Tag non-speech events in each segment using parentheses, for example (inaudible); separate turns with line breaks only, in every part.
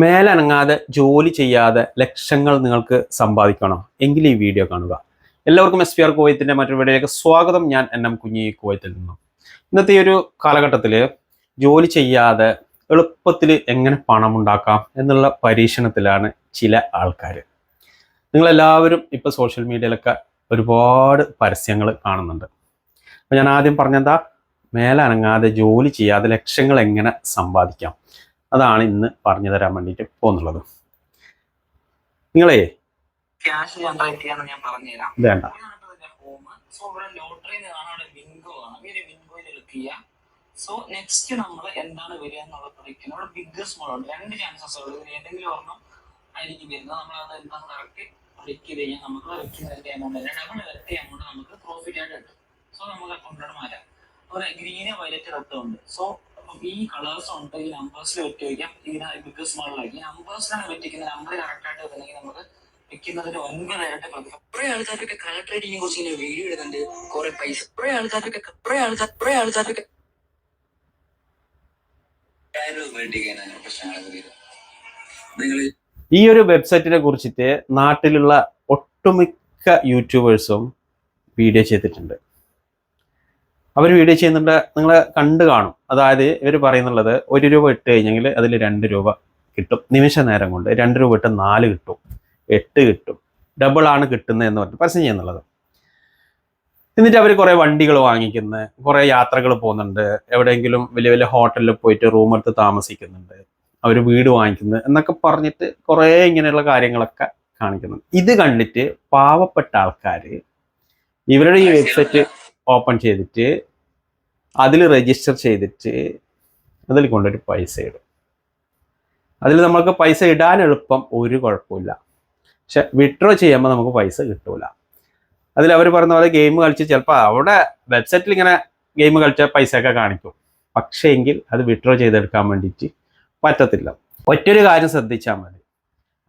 മേലനങ്ങാതെ ജോലി ചെയ്യാതെ ലക്ഷങ്ങൾ നിങ്ങൾക്ക് സമ്പാദിക്കണോ എങ്കിൽ ഈ വീഡിയോ കാണുക. എല്ലാവർക്കും എസ് പി ആർ കുവൈത്തിന്റെ മറ്റൊരു വീഡിയോയിലേക്ക് സ്വാഗതം. ഞാൻ എൻ എം കുഞ്ഞി കുവൈത്തിൽ നിന്നും. ഇന്നത്തെ ഈ ഒരു കാലഘട്ടത്തിൽ ജോലി ചെയ്യാതെ എളുപ്പത്തിൽ എങ്ങനെ പണം ഉണ്ടാക്കാം എന്നുള്ള പരീക്ഷണത്തിലാണ് ചില ആൾക്കാർ നിങ്ങളെല്ലാവരും ഇപ്പോൾ സോഷ്യൽ മീഡിയയിലൊക്കെ ഒരുപാട് പരസ്യങ്ങൾ കാണുന്നുണ്ട്. അപ്പോൾ ഞാൻ ആദ്യം പറഞ്ഞെന്താ? മേലനങ്ങാതെ ജോലി ചെയ്യാതെ ലക്ഷങ്ങൾ എങ്ങനെ സമ്പാദിക്കാം? അതാണ് ഇന്ന് പറഞ്ഞു തരാൻ വേണ്ടിയിട്ട് പോകുന്നുള്ളത്. നിങ്ങളെ?
ക്യാഷ് ജനറേറ്റ് ചെയ്യാന്ന് ഞാൻ പറഞ്ഞുതരാം.
വേണ്ട.
ഹോം സോ ഇവിടെ ലോട്ടറി കാണാൻ വിൻഗോ ആണ്. ഒരു വിൻഗോയിൽ ക്ലിക്ക് ചെയ്യാം. സോ നെക്സ്റ്റ് നമ്മൾ എന്താണ് വരിക എന്നുള്ളത് പഠിക്കുന്നത് ബിഗ്ഗസ്റ്റ് ബിഗ് സ്മോൾ ഉണ്ട്. രണ്ട് ചാൻസസ് ഉള്ളൂ. ഇതിൽ ഏതെങ്കിലും ഒരെണ്ണം ആയിരിക്കും വരുന്നത്. നമ്മൾ അത് എന്താണ് കറക്റ്റ് ക്ലിക്ക് ചെയ്ത് കഴിഞ്ഞാൽ നമുക്ക് വെക്കുന്നതിന്റെ എമൗണ്ട് ഡബിൾ ഇരട്ടി എമൗണ്ട് നമുക്ക് പ്രോഫിറ്റ് ആയിട്ട് കിട്ടും. സോ നമുക്ക് അക്കൗണ്ടിലോട്ട് മാറ്റാം. അതുപോലെ ഗ്രീന് വയലറ്റ് റെഡ് ഉണ്ട്. സോ ഈ കളേഴ്സ് ഉണ്ട് ഈ നമ്പേഴ്സിൽ വെച്ച് വയ്ക്കാം ഇതിന് ബിഗ് സ്മോളിലാക്കി നമ്പേഴ്സിലാണ് വെറ്റിക്കുന്നത് നമ്പർ കറക്റ്റ് ആയിട്ട് വരുന്നെങ്കിൽ നമുക്ക് വെക്കുന്നതിന് ഒൻപതായിട്ട്
കുറെ ആൾക്കാരൊക്കെ കളർ ട്രേഡിങ്ങിനെ കുറിച്ച് ഇങ്ങനെ വീഡിയോ ഇടുന്നുണ്ട്. കുറെ പൈസ. കുറെ ആൾക്കാരൊക്കെ കുറെ ആൾക്കാർ കുറെ ആൾക്കാരൊക്കെ നിങ്ങൾ
ഈ ഒരു വെബ്സൈറ്റിനെ കുറിച്ചിട്ട് നാട്ടിലുള്ള ഒട്ടുമിക്ക യൂട്യൂബേഴ്സും വീഡിയോ ചെയ്തിട്ടുണ്ട്. അവർ വീഡിയോ ചെയ്യുന്നുണ്ട് നിങ്ങൾ കണ്ടു കാണും. അതായത് ഇവർ പറയുന്നുള്ളത് ഒരു രൂപ ഇട്ട് കഴിഞ്ഞെങ്കിൽ അതിൽ രണ്ട് രൂപ കിട്ടും. നിമിഷ നേരം കൊണ്ട് രണ്ട് രൂപ ഇട്ട് നാല് കിട്ടും. എട്ട് കിട്ടും. ഡബിൾ ആണ് കിട്ടുന്നത് എന്ന് പറഞ്ഞു പരസ്യം ചെയ്യുന്നുള്ളത്. എന്നിട്ട് അവർ കുറേ വണ്ടികൾ വാങ്ങിക്കുന്നു കുറേ യാത്രകൾ പോകുന്നുണ്ട്. എവിടെയെങ്കിലും വലിയ വലിയ ഹോട്ടലിൽ പോയിട്ട് റൂം എടുത്ത് താമസിക്കുന്നുണ്ട്. അവർ വീട് വാങ്ങിക്കുന്നു എന്നൊക്കെ പറഞ്ഞിട്ട് കുറേ ഇങ്ങനെയുള്ള കാര്യങ്ങളൊക്കെ കാണിക്കുന്നുണ്ട്. ഇത് കണ്ടിട്ട് പാവപ്പെട്ട ആൾക്കാർ ഇവരുടെ ഈ വെബ്സൈറ്റ് ഓപ്പൺ ചെയ്തിട്ട് അതിൽ രജിസ്റ്റർ ചെയ്തിട്ട് അതിൽ കൊണ്ടൊരു പൈസ ഇടും. അതിൽ നമ്മൾക്ക് പൈസ ഇടാൻ എളുപ്പം ഒരു കുഴപ്പമില്ല. പക്ഷെ വിഡ്രോ ചെയ്യുമ്പോൾ നമുക്ക് പൈസ കിട്ടൂല. അതിൽ അവർ പറഞ്ഞ പോലെ ഗെയിം കളിച്ച് ചിലപ്പോൾ അവിടെ വെബ്സൈറ്റിൽ ഇങ്ങനെ ഗെയിം കളിച്ച പൈസയൊക്കെ കാണിക്കും. പക്ഷേ എങ്കിൽ അത് വിഡ്രോ ചെയ്തെടുക്കാൻ വേണ്ടിയിട്ട് പറ്റത്തില്ല. ഒറ്റൊരു കാര്യം ശ്രദ്ധിച്ചാൽ മതി.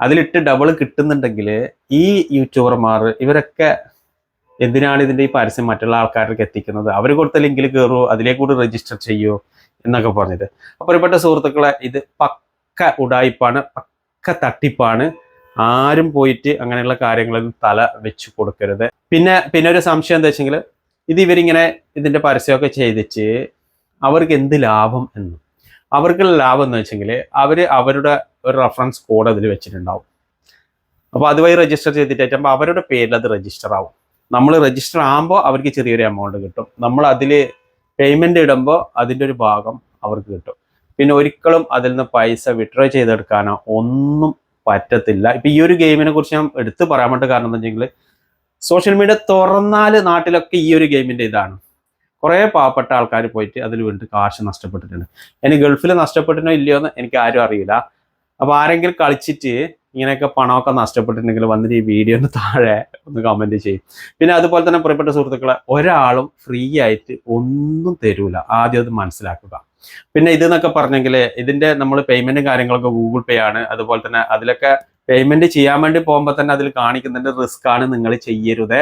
അതിലിട്ട് ഡബിൾ കിട്ടുന്നുണ്ടെങ്കിൽ ഈ യൂട്യൂബർമാർ ഇവരൊക്കെ എന്തിനാണ് ഇതിന്റെ ഈ പരസ്യം മറ്റുള്ള ആൾക്കാർക്ക് എത്തിക്കുന്നത്? അവർ കൊടുത്ത ലിങ്കിൽ കയറുമോ അതിലേക്ക് കൂടി രജിസ്റ്റർ ചെയ്യുമോ എന്നൊക്കെ പറഞ്ഞിട്ട്. അപ്പോൾ പ്രിയപ്പെട്ട സുഹൃത്തുക്കളെ ഇത് പക്ക ഉടായിപ്പാണ് പക്ക തട്ടിപ്പാണ്. ആരും പോയിട്ട് അങ്ങനെയുള്ള കാര്യങ്ങളിൽ തല വെച്ച് കൊടുക്കരുത്. പിന്നെ പിന്നെ ഒരു സംശയം എന്താ വെച്ചെങ്കിൽ ഇത് ഇവരിങ്ങനെ ഇതിന്റെ പരസ്യമൊക്കെ ചെയ്തിച്ച് അവർക്ക് എന്ത് ലാഭം എന്ന്. അവർക്കുള്ള ലാഭം എന്ന് വെച്ചെങ്കിൽ അവർ അവരുടെ ഒരു റെഫറൻസ് കോഡ് അതിൽ വെച്ചിട്ടുണ്ടാവും. അപ്പോൾ അതുവഴി രജിസ്റ്റർ ചെയ്തിട്ടാകുമ്പോൾ അവരുടെ പേരിൽ അത് രജിസ്റ്റർ ആവും. നമ്മൾ രജിസ്റ്റർ ആകുമ്പോൾ അവർക്ക് ചെറിയൊരു എമൗണ്ട് കിട്ടും. നമ്മൾ അതിൽ പേയ്മെന്റ് ഇടുമ്പോൾ അതിന്റെ ഒരു ഭാഗം അവർക്ക് കിട്ടും. പിന്നെ ഒരിക്കലും അതിൽ നിന്ന് പൈസ വിഡ്രോ ചെയ്തെടുക്കാനോ ഒന്നും പറ്റത്തില്ല. ഇപ്പൊ ഈ ഒരു ഗെയിമിനെ കുറിച്ച് ഞാൻ എടുത്തു പറയാൻ വേണ്ട കാരണം എന്താ വെച്ചെങ്കിൽ സോഷ്യൽ മീഡിയ തുറന്നാൽ നാട്ടിലൊക്കെ ഈ ഒരു ഗെയിമിന്റെ ഇതാണ്. കുറേ പാവപ്പെട്ട ആൾക്കാർ പോയിട്ട് അതിൽ വീണ്ടും കാശ് നഷ്ടപ്പെട്ടിട്ടുണ്ട്. ഇനി ഗൾഫിൽ നഷ്ടപ്പെട്ടിനോ ഇല്ലയോ എന്ന് എനിക്ക് ആരും അറിയില്ല. അപ്പോൾ ആരെങ്കിലും കളിച്ചിട്ട് ഇങ്ങനെയൊക്കെ പണമൊക്കെ നഷ്ടപ്പെട്ടിട്ടുണ്ടെങ്കിൽ വന്നിട്ട് ഈ വീഡിയോന് താഴെ ഒന്ന് കമന്റ് ചെയ്യും. പിന്നെ അതുപോലെ തന്നെ പ്രിയപ്പെട്ട സുഹൃത്തുക്കളെ ഒരാളും ഫ്രീ ആയിട്ട് ഒന്നും തരൂല. ആദ്യം അത് മനസ്സിലാക്കുക. പിന്നെ ഇത് എന്നൊക്കെ പറഞ്ഞെങ്കിൽ ഇതിന്റെ നമ്മൾ പേയ്മെന്റും കാര്യങ്ങളൊക്കെ ഗൂഗിൾ പേ ആണ്. അതുപോലെ തന്നെ അതിലൊക്കെ പേയ്മെന്റ് ചെയ്യാൻ വേണ്ടി പോകുമ്പോൾ തന്നെ അതിൽ കാണിക്കുന്നുണ്ട് റിസ്ക് ആണ് നിങ്ങൾ ചെയ്യരുത്.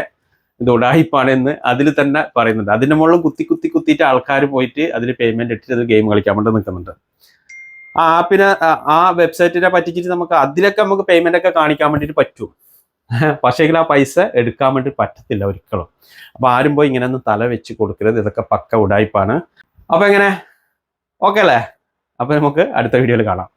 ഇത് ഉടായിപ്പാണ് എന്ന് അതിൽ തന്നെ പറയുന്നുണ്ട്. അതിന്റെ മുകളിൽ കുത്തി കുത്തി കുത്തിയിട്ട് ആൾക്കാർ പോയിട്ട് അതിൽ പേയ്മെന്റ് ഇട്ടിട്ട് അത് ഗെയിം കളിക്കാൻ വേണ്ടി നിൽക്കുന്നുണ്ട്. ആ ആപ്പിനെ ആ- വെബ്സൈറ്റിനെ പറ്റിച്ചിട്ട് നമുക്ക് അതിലൊക്കെ നമുക്ക് പേയ്മെന്റ് ഒക്കെ കാണിക്കാൻ വേണ്ടിട്ട് പറ്റും. (laughs) പക്ഷേ ആ പൈസ എടുക്കാൻ വേണ്ടി പറ്റത്തില്ല ഒരിക്കലും. അപ്പൊ ആരും പോയി ഇങ്ങനെ ഒന്നും തല വെച്ച് കൊടുക്കരുത്. ഇതൊക്കെ പക്ക ഉടായ്പാണ് അപ്പൊ എങ്ങനെ? ഓക്കെ അല്ലേ? അപ്പൊ നമുക്ക് അടുത്ത വീഡിയോയിൽ കാണാം.